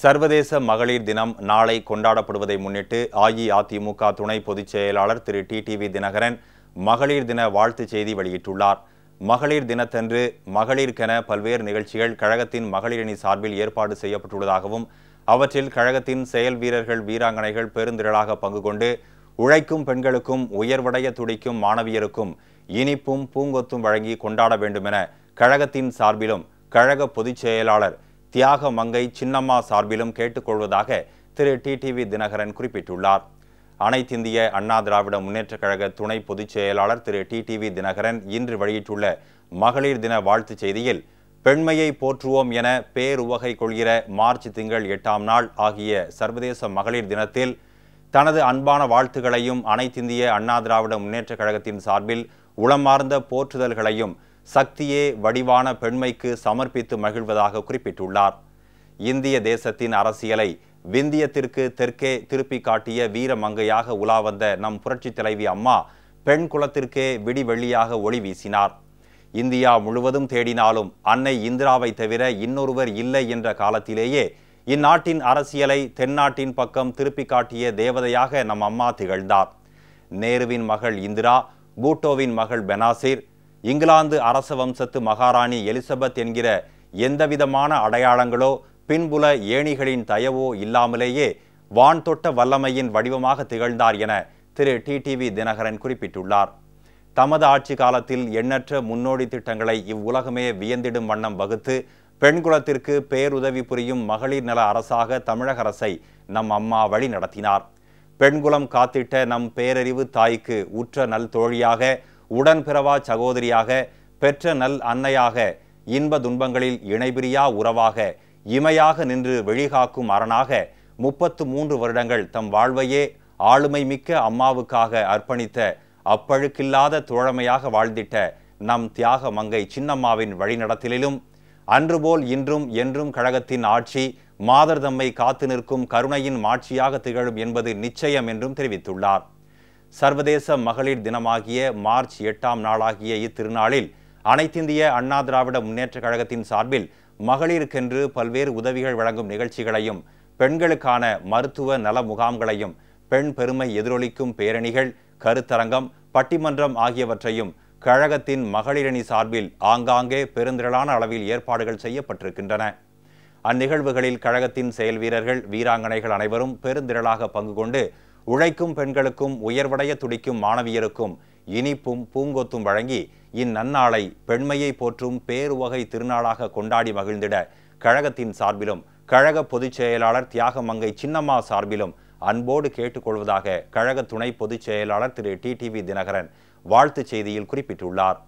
சர்வதேச மகளிர் தினம் நாளை கொண்டாடப்படுவதை முன்னிட்டு அஇஅதிமுக துணை பொதுச் செயலாளர் திரு டிடிவி தினகரன் மகளிர் தின வாழ்த்துச் செய்தி வெளியிட்டுள்ளார். மகளிர் தினத்தன்று மகளிருக்கென பல்வேறு நிகழ்ச்சிகள் கழகத்தின் மகளிரணி சார்பில் ஏற்பாடு செய்யப்பட்டுள்ளதாகவும் அவற்றில் கழகத்தின் செயல் வீரர்கள் வீராங்கனைகள் பெருந்திரளாக பங்கு கொண்டு உழைக்கும் பெண்களுக்கும் உயர்வடைய துடிக்கும் மாணவியருக்கும் இனிப்பும் பூங்கொத்தும் வழங்கி கொண்டாட வேண்டுமென கழகத்தின் சார்பிலும் கழக பொதுச் செயலாளர் தியாக மங்கை சின்னம்மா சார்பிலும் கேட்டுக்கொள்வதாக திரு டிடிவி தினகரன் குறிப்பிட்டுள்ளார். அனைத்திந்திய அண்ணா திராவிட முன்னேற்றக் கழக துணை பொதுச் செயலாளர் திரு டிடிவி தினகரன் இன்று வெளியிட்டுள்ள மகளிர் தின வாழ்த்துச் செய்தியில் பெண்மையை போற்றுவோம் என பேருவகை கொள்கிற மார்ச் திங்கள் எட்டாம் நாள் ஆகிய சர்வதேச மகளிர் தினத்தில் தனது அன்பான வாழ்த்துகளையும் அனைத்திந்திய அண்ணா திராவிட முன்னேற்றக் கழகத்தின் சார்பில் உளமார்ந்த போற்றுதல்களையும் சக்தியே வடிவான பெண்மைக்கு சமர்ப்பித்து மகிழ்வதாக குறிப்பிட்டுள்ளார். இந்திய தேசத்தின் அரசியலை விந்தியத்திற்கு தெற்கே திருப்பி காட்டிய வீரமங்கையாக உலா வந்த நம் புரட்சித் தலைவி அம்மா பெண் குலத்திற்கே விடிவெள்ளியாக ஒளி வீசினார். இந்தியா முழுவதும் தேடினாலும் அன்னை இந்திராவை தவிர இன்னொருவர் இல்லை என்ற காலத்திலேயே இந்நாட்டின் அரசியலை தென்னாட்டின் பக்கம் திருப்பி காட்டிய தேவதையாக நம் அம்மா திகழ்ந்தார். நேருவின் மகள் இந்திரா பூட்டோவின் மகள் பெனாசிர் இங்கிலாந்து அரச வம்சத்து மகாராணி எலிசபெத் என்கிற எந்தவிதமான அடையாளங்களோ பின்புல ஏணிகளின் தயவோ இல்லாமலேயே வான் தொட்ட வல்லமையின் வடிவமாக திகழ்ந்தார் என திரு டிடிவி தினகரன் குறிப்பிட்டுள்ளார். தமது ஆட்சி காலத்தில் எண்ணற்ற முன்னோடி திட்டங்களை இவ்வுலகமே வியந்திடும் வண்ணம் வகுத்து பெண்குலத்திற்கு பேருதவி புரியும் மகளிர் நல அரசாக தமிழக அரசை நம் அம்மா வழி நடத்தினார் பெண்குலம் காத்திட்ட நம் பேரறிவு தாய்க்கு உற்ற நல் தோழியாக உடன்பிறவா சகோதரியாக பெற்ற நல் அன்னையாக இன்ப துன்பங்களில் இணைபிரியா உறவாக இமையாக நின்று வெளிகாக்கும் அரணாக முப்பத்து மூன்று வருடங்கள் தம் வாழ்வையே ஆளுமை மிக்க அம்மாவுக்காக அர்ப்பணித்த அப்பழுக்கில்லாத தோழமையாக வாழ்ந்திட்ட நம் தியாக மங்கை சின்னம்மாவின் வழிநடத்திலும் அன்றுபோல் இன்றும் என்றும் கழகத்தின் ஆட்சி மாதர் தம்மை காத்து நிற்கும் கருணையின் மாட்சியாக திகழும் என்பது நிச்சயம் என்றும் தெரிவித்துள்ளார். சர்வதேச மகளிர் தினமாகிய மார்ச் எட்டாம் நாளாகிய இத்திருநாளில் அனைத்திந்திய அண்ணா திராவிட முன்னேற்றக் கழகத்தின் சார்பில் மகளிருக்கென்று பல்வேறு உதவிகள் வழங்கும் நிகழ்ச்சிகளையும் பெண்களுக்கான மருத்துவ நல முகாம்களையும் பெண் பெருமை எதிரொலிக்கும் பேரணிகள் கருத்தரங்கம் பட்டிமன்றம் ஆகியவற்றையும் கழகத்தின் மகளிரணி சார்பில் ஆங்காங்கே பெருந்திரளான அளவில் ஏற்பாடுகள் செய்யப்பட்டிருக்கின்றன. அந்நிகழ்வுகளில் கழகத்தின் செயல் வீரர்கள் வீராங்கனைகள் அனைவரும் பெருந்திரளாக பங்கு கொண்டு உழைக்கும் பெண்களுக்கும் உயர்வடைய துடிக்கும் மாணவியருக்கும் இனிப்பும் பூங்கொத்தும் வழங்கி இந்நன்னாளை பெண்மையை போற்றும் பேருவகை திருநாளாக கொண்டாடி மகிழ்ந்திட கழகத்தின் சார்பிலும் கழக பொதுச் செயலாளர் தியாகமங்கை சின்னம்மா சார்பிலும் அன்போடு கேட்டுக்கொள்வதாக கழக துணை பொதுச் செயலாளர் திரு. டிடிவி தினகரன் வாழ்த்துச் செய்தியில் குறிப்பிட்டுள்ளார்.